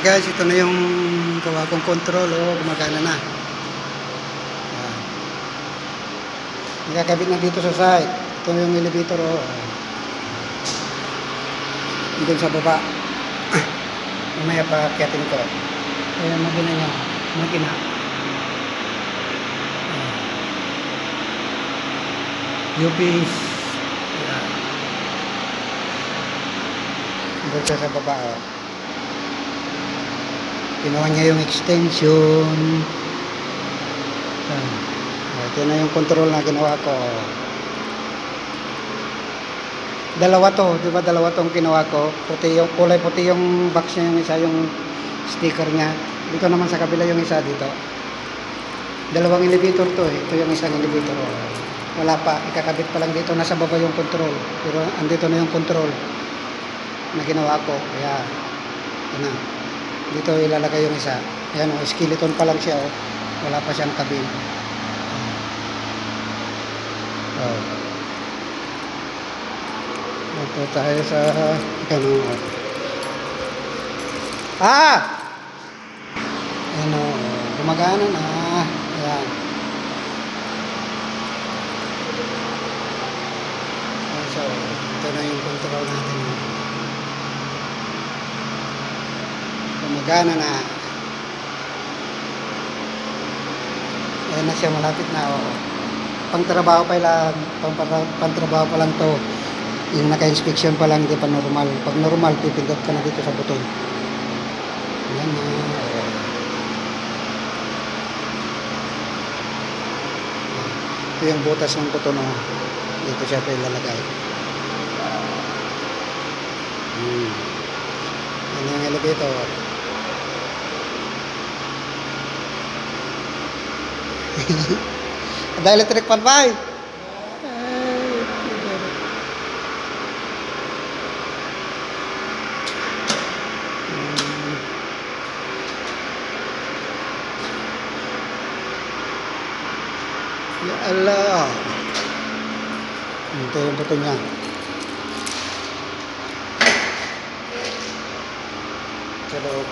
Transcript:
guys, ito na yung gawa kong control. Oh, gumagana na. Yan. Nakakabit na dito sa side. Ito yung elevator. Oh. Doon sa baba. Mamaya pa akitin ko. Ayan, magina niya. Magina. Ayan. UPs. Ayan. Doon sa baba. Oh. Kinuha niya yung extension. Oh, Ito na yung control na ginawa ko. Dalawa to, di ba dalawa tong ginawa ko? Puti yung kulay puti yung box niya yung isa yung sticker niya. Dito naman sa kabila yung isa dito. Dalawang elevator to eh. Ito yung isang elevator. Wala pa, ikakabit pa lang dito. Nasa baba yung control. Pero andito na yung control na ginawa ko. Kaya, ito na. Dito ilalagay yung isa. Ayan o, skeleton pa lang siya o. Wala pa siyang kabin. Oh. Ito tayo sa ano. Ah! Ano, gumagana na. Ayan, So, ito na yung control natin. Gumagana na. Ayan na siya, malapit na. Oh. Pangtrabaho pa lang, pang, pangtrabaho pa lang to. Yung naka-inspection pa lang, hindi pa normal. Pag normal, pipindot ka na dito sa buton. Ayan na. Ito yung butas ng buton. Oh. Dito siya pa ilalagay. Hmm. Yan yung elevator. Ada electric fan ba? Ya Allah. Ito yung buto niya. Sa loob.